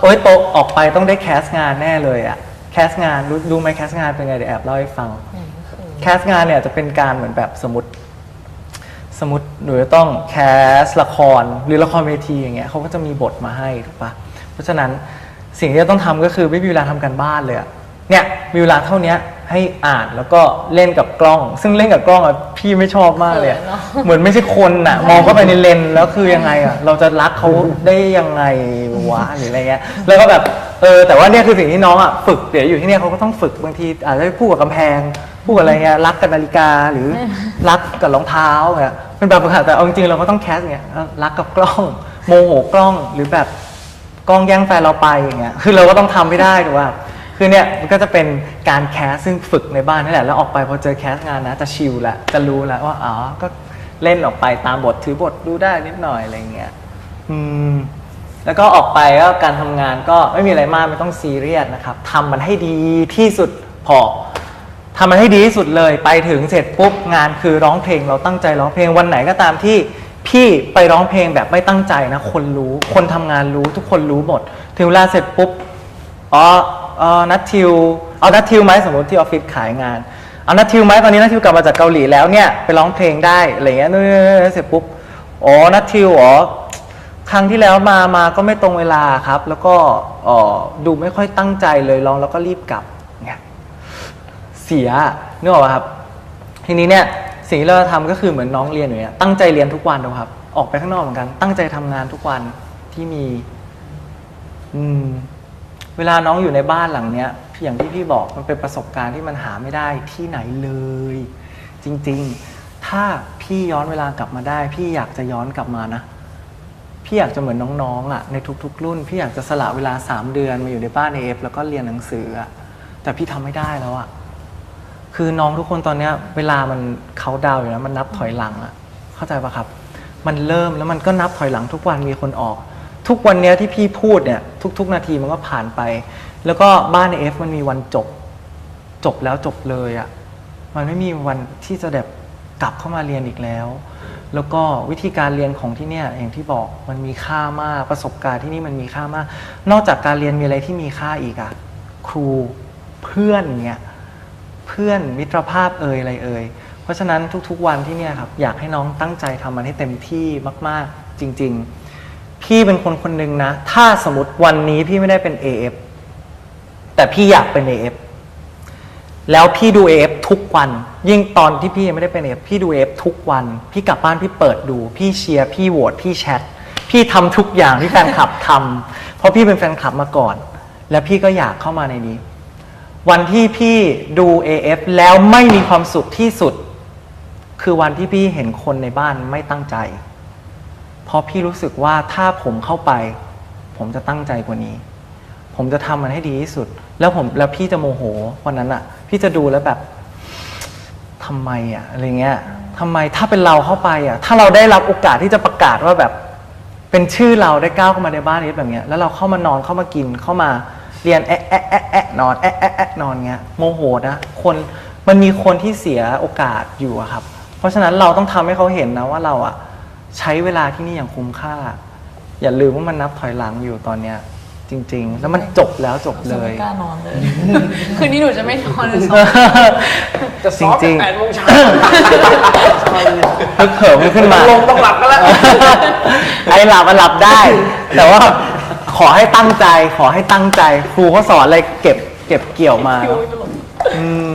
โอ๊ยโตออกไปต้องได้แคสงานแน่เลยอะแคสงานรู้รู้ไหมแคสงานเป็นไงเดี๋ยวแอบเล่าให้ฟัง แคสงานเนี่ยจะเป็นการเหมือนแบบสมมติ สมมติหนูจะต้องแคสละครหรือละครเวทีอย่างเงี้ยเขาก็จะมีบทมาให้ถูกปะเพราะฉะนั้นสิ่งที่จะต้องทำก็คือไม่มีเวลาทำการบ้านเลยอะเนี่ยมีเวลาเท่าเนี้ย ให้อ่านแล้วก็เล่นกับกล้อง ซึ่งเล่นกับกล้องอะพี่ไม่ชอบมากเลยอะเขินเนอะ เหมือนไม่ใช่คนอะมองเข้าไปในเลนส์แล้วคือยังไงอะเราจะรักเขาได้ยังไงวะหรืออะไรเงี้ย แล้วก็แบบเออแต่ว่าเนี่ยคือสิ่งที่น้องอะฝึกเดี๋ยวอยู่ที่เนี่ยเขาก็ต้องฝึกบางทีอาจจะพูดกับกำแพงพูดกับอะไรเงี้ยรักกับนาฬิกาหรือรักกับรองเท้าเนี่ยเป็นแบบฝึกหัดแต่เอาจริงๆเราก็ต้องแคสอย่างเงี้ยเออรักกับกล้องโมโหกล้องหรือแบบ กล้องแย่งแฟนเราไปอย่างเงี้ย คือเราก็ต้องทำให้ได้ถูกป่ะ คือเนี่ยมันก็จะเป็นการแคสซึ่งฝึกในบ้านนี่แหละแล้วออกไปพอเจอแคสงานนะจะชิลละจะรู้แล้วว่าอ๋อก็เล่นออกไปตามบทถือบทดูได้นิดหน่อยอะไรเงี้ยอืมแล้วก็ออกไปก็การทำงานก็ไม่มีอะไรมากไม่ต้องซีเรียสนะครับทำมันให้ดีที่สุดพอทำมันให้ดีที่สุดเลยไปถึงเสร็จปุ๊บงานคือร้องเพลงเราตั้งใจร้องเพลงวันไหนก็ตามที่พี่ไปร้องเพลงแบบไม่ตั้งใจนะ คนรู้คนทำงานรู้ทุกคนรู้หมดถึงเวลาเสร็จปุ๊บอ๋อ เออนัททิวเอานัททิวไหมสมมติที่ออฟฟิศขายงานเอานัททิวไหมตอนนี้นัททิวกลับมาจากเกาหลีแล้วเนี่ยไปร้องเพลงได้อะไรเงี้ยนู่นนี่นี่เสร็จปุ๊บอ๋อนัททิวอ๋อครั้งที่แล้วมามาก็ไม่ตรงเวลาครับ แล้วก็ออดูไม่ค่อยตั้งใจเลยร้องแล้วก็รีบกลับเนี่ยเสียนึกออกครับ ทีนี้เนี่ยสิ่งที่เราทำก็คือเหมือนน้องเรียนอย่างเงี้ยตั้งใจเรียนทุกวันนะครับ ออกไปข้างนอกเหมือนกัน ตั้งใจทำงานทุกวันที่มี อืม เวลาน้องอยู่ในบ้านหลังเนี้ยอย่างที่พี่บอกมันเป็นประสบการณ์ที่มันหาไม่ได้ที่ไหนเลย จริงๆ ถ้าพี่ย้อนเวลากลับมาได้ พี่อยากจะย้อนกลับมานะ พี่อยากจะเหมือนน้องๆอะในทุก ๆ รุ่น พี่อยากจะสละเวลาสามเดือนมาอยู่ในบ้านเอฟแล้วก็เรียนหนังสืออะแต่พี่ทำไม่ได้แล้วอะคือน้องทุกคนตอนเนี้ยเวลามันเขาดาวอยู่แล้วมันนับถอยหลังอะเข้าใจปะครับ มันเริ่มแล้วมันก็นับถอยหลังทุกวันมีคนออก ทุกวันเนี้ยที่พี่พูดเนี่ยทุก ๆ นาทีมันก็ผ่านไป แล้วก็บ้านเอฟมันมีวันจบ จบแล้วจบเลยอะมันไม่มีวันที่จะแบบกลับเข้ามาเรียนอีกแล้ว แล้วก็วิธีการเรียนของที่เนี่ยอย่างที่บอกมันมีค่ามากประสบการณ์ที่นี่มันมีค่ามาก นอกจากการเรียนมีอะไรที่มีค่าอีกอะครูเพื่อนเนี่ยเพื่อนมิตรภาพเอ่ยอะไรเอ่ยเพราะฉะนั้นทุกๆวันที่เนี่ยครับอยากให้น้องตั้งใจทำมันให้เต็มที่มาก ๆ จริง ๆ พี่เป็นคนคนหนึ่งนะ ถ้าสมมติวันนี้พี่ไม่ได้เป็น AF แต่พี่อยากเป็น AF แล้วพี่ดู AF ทุกวัน ยิ่งตอนที่พี่ยังไม่ได้เป็น AF พี่ดู AF ทุกวัน พี่กลับบ้านพี่เปิดดู พี่เชียร์พี่โหวตพี่แชทพี่ทำทุกอย่างที่แฟนคลับทำเพราะพี่เป็นแฟนคลับมาก่อน แล้วพี่ก็อยากเข้ามาในนี้ วันที่พี่ดู AF แล้วไม่มีความสุขที่สุด คือวันที่พี่เห็นคนในบ้านไม่ตั้งใจ เพราะพี่รู้สึกว่าถ้าผมเข้าไป ผมจะตั้งใจกว่านี้ ผมจะทำมันให้ดีที่สุด แล้วผมแล้วพี่จะโมโหวันนั้นอะพี่จะดูแล้วแบบทำไมอะอะไรเงี้ยทำไมถ้าเป็นเราเข้าไปอะถ้าเราได้รับโอกาสที่จะประกาศว่าแบบ เป็นชื่อเราได้ก้าวเข้ามาในบ้านนี้แบบเนี้ยแล้วเราเข้ามานอนเข้ามากินเข้ามาเรียนแอะแอะแอะแอะนอนแอะแอะแอะนอนเงี้ยโมโหนะคนมันมีคนที่เสียโอกาสอยู่อะครับ เพราะฉะนั้นเราต้องทำให้เขาเห็นนะว่าเราอะ ใช้เวลาที่นี่อย่างคุ้มค่า อย่าลืมว่ามันนับถอยหลังอยู่ตอนเนี้ย จริง ๆ แล้วมันจบแล้วจบเลจะยไม่กล้านอนเลย คืนนี้หนูจะไม่นอนเลยซ้อมจะซ้อมจริตั้งงๆ แปดโมงเช้าฮึกเหิมขึ้นมา ลงต้องหลับกันแล้ว ไอหลับมันหลับได้ แต่ว่าขอให้ตั้งใจ ขอให้ตั้งใจ ครูเขาสอนอะไรเก็บ เก็บเกี่ยวมา คิวไม่ตลกอืม